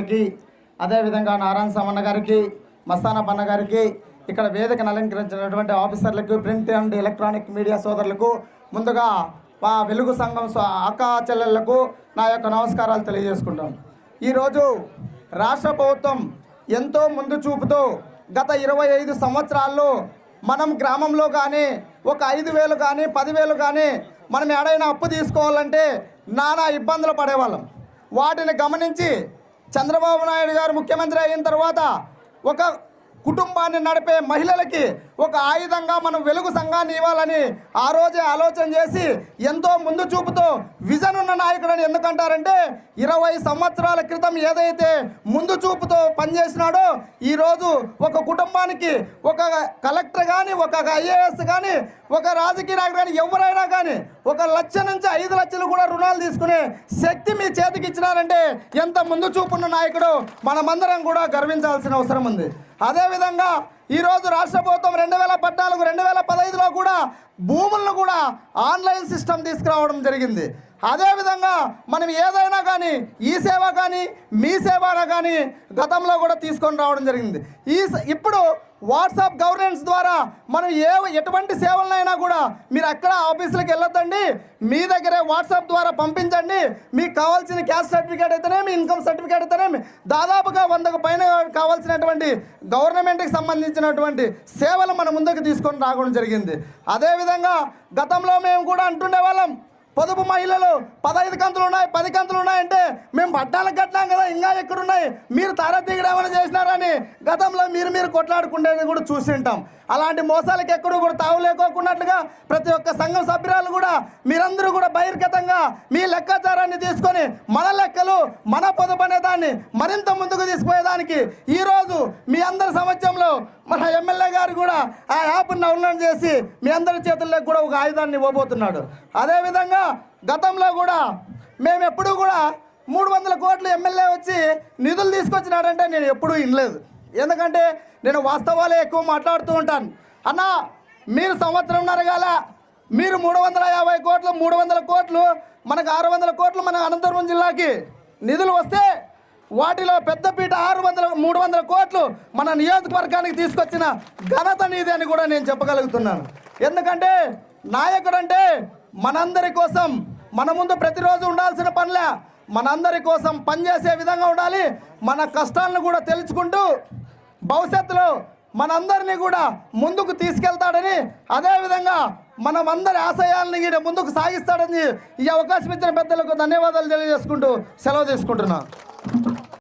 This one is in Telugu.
గారికి అదేవిధంగా నారాయణ సమన్న గారికి మస్తానపన్న గారికి ఇక్కడ వేదికను అలంకరించినటువంటి ఆఫీసర్లకు ప్రింట్ అండ్ ఎలక్ట్రానిక్ మీడియా సోదరులకు ముందుగా మా వెలుగు సంఘం స్వ- అక్క చెల్లెళ్ళకు నా యొక్క నమస్కారాలు తెలియజేసుకుంటాను ఈరోజు రాష్ట్ర ప్రభుత్వం ఎంతో ముందు చూపుతూ గత ఇరవై ఐదు సంవత్సరాల్లో మనం గ్రామంలో కానీ ఒక ఐదు వేలు కానీ పదివేలు కానీ మనం ఎడైనా అప్పు తీసుకోవాలంటే నానా ఇబ్బందులు పడేవాళ్ళం. వాటిని గమనించి చంద్రబాబు నాయుడు గారు ముఖ్యమంత్రి అయిన తర్వాత ఒక కుటుంబాన్ని నడిపే మహిళలకి ఒక ఆయుధంగా మనం వెలుగు సంఘాన్ని ఇవ్వాలని ఆ రోజే ఆలోచన చేసి ఎంతో ముందు చూపుతో విజన్ ఉన్న నాయకుడని ఎందుకంటారంటే ఇరవై సంవత్సరాల క్రితం ఏదైతే ముందు చూపుతో పనిచేసినాడో ఈరోజు ఒక కుటుంబానికి ఒక కలెక్టర్ కానీ ఒక ఐఏఎస్ కానీ ఒక రాజకీయ నాయకుడు కానీ ఎవరైనా కానీ ఒక లక్ష నుంచి ఐదు లక్షలు కూడా రుణాలు తీసుకునే శక్తి మీ చేతికి ఇచ్చినారంటే ఎంత ముందు చూపున్న నాయకుడు మనమందరం కూడా గర్వించాల్సిన అవసరం ఉంది. అదేవిధంగా ఈరోజు రాష్ట్ర ప్రభుత్వం రెండు వేల పద్నాలుగు రెండు వేల పదహైదులో కూడా భూములను కూడా ఆన్లైన్ సిస్టమ్ తీసుకురావడం జరిగింది. అదేవిధంగా మనం ఏదైనా కానీ ఈ సేవ కానీ మీ సేవ కానీ గతంలో కూడా తీసుకొని రావడం జరిగింది. ఈ స- ఇప్పుడు వాట్సాప్ గవర్నెన్స్ ద్వారా మనం ఏ ఎటువంటి సేవలనైనా కూడా మీరు అక్కడ ఆఫీసులకు వెళ్ళొద్దండి. మీ దగ్గరే వాట్సాప్ ద్వారా పంపించండి. మీకు కావాల్సిన క్యాస్ట్ సర్టిఫికేట్ అయితేనేమి ఇన్కమ్ సర్టిఫికేట్ అయితేనేమి దాదాపుగా వందకు పైన కావాల్సినటువంటి గవర్నమెంట్కి సంబంధించినటువంటి సేవలు మన ముందుకు తీసుకొని రావడం జరిగింది. అదేవిధంగా గతంలో మేము కూడా అంటుండే వాళ్ళం పొదుపు మహిళలు పదహైదు కంతులు ఉన్నాయి పది కంతులు ఉన్నాయంటే మేము పట్టాలకు కట్టినాం కదా ఇంకా ఎక్కడున్నాయి? మీరు తారతీగడ ఏమైనా చేసినారని గతంలో మీరు మీరు కొట్లాడుకునేది కూడా చూసి ఉంటాం. అలాంటి మోసాలకు ఎక్కడూ కూడా తావు లేకోకున్నట్లుగా ప్రతి ఒక్క సంఘం సభ్యురాలు కూడా మీరందరూ కూడా బహిర్గతంగా మీ లెక్కాచారాన్ని తీసుకొని మన లెక్కలు మన పొదుపు అనేదాన్ని మరింత ముందుకు తీసుకుపోయేదానికి ఈరోజు మీ అందరి సమక్షంలో మన ఎమ్మెల్యే గారు కూడా ఆ యాప్ను డౌన్లోడ్ చేసి మీ అందరి చేతుల్లో కూడా ఒక ఆయుధాన్ని ఇవ్వబోతున్నాడు. అదేవిధంగా గతంలో కూడా మేము ఎప్పుడూ కూడా మూడు వందల కోట్లు ఎమ్మెల్యే వచ్చి నిధులు తీసుకొచ్చినాడంటే నేను ఎప్పుడూ వినలేదు ఎందుకంటే నేను వాస్తవాలే ఎక్కువ మాట్లాడుతూ ఉంటాను. అన్న మీరు సంవత్సరంన్నర కాల మీరు మూడు వందల యాభై కోట్లు మూడు వందల కోట్లు మనకు ఆరు వందల కోట్లు మన అనంతపురం జిల్లాకి నిధులు వస్తే వాటిలో పెద్దపీట ఆరు వందల మూడు వందల కోట్లు మన నియోజకవర్గానికి తీసుకొచ్చిన ఘనత నీది అని కూడా నేను చెప్పగలుగుతున్నాను. ఎందుకంటే నాయకుడు అంటే మనందరి కోసం మన ముందు ప్రతిరోజు ఉండాల్సిన పనులే. మనందరి కోసం పనిచేసే విధంగా ఉండాలి. మన కష్టాలను కూడా తెలుసుకుంటూ భవిష్యత్తులో మనందరినీ కూడా ముందుకు తీసుకెళ్తాడని అదేవిధంగా మనమందరి ఆశయాలను ఆశయాలని ఈయన ముందుకు సాగిస్తాడని ఈ అవకాశం ఇచ్చిన పెద్దలకు ధన్యవాదాలు తెలియజేసుకుంటూ సెలవు తీసుకుంటున్నాను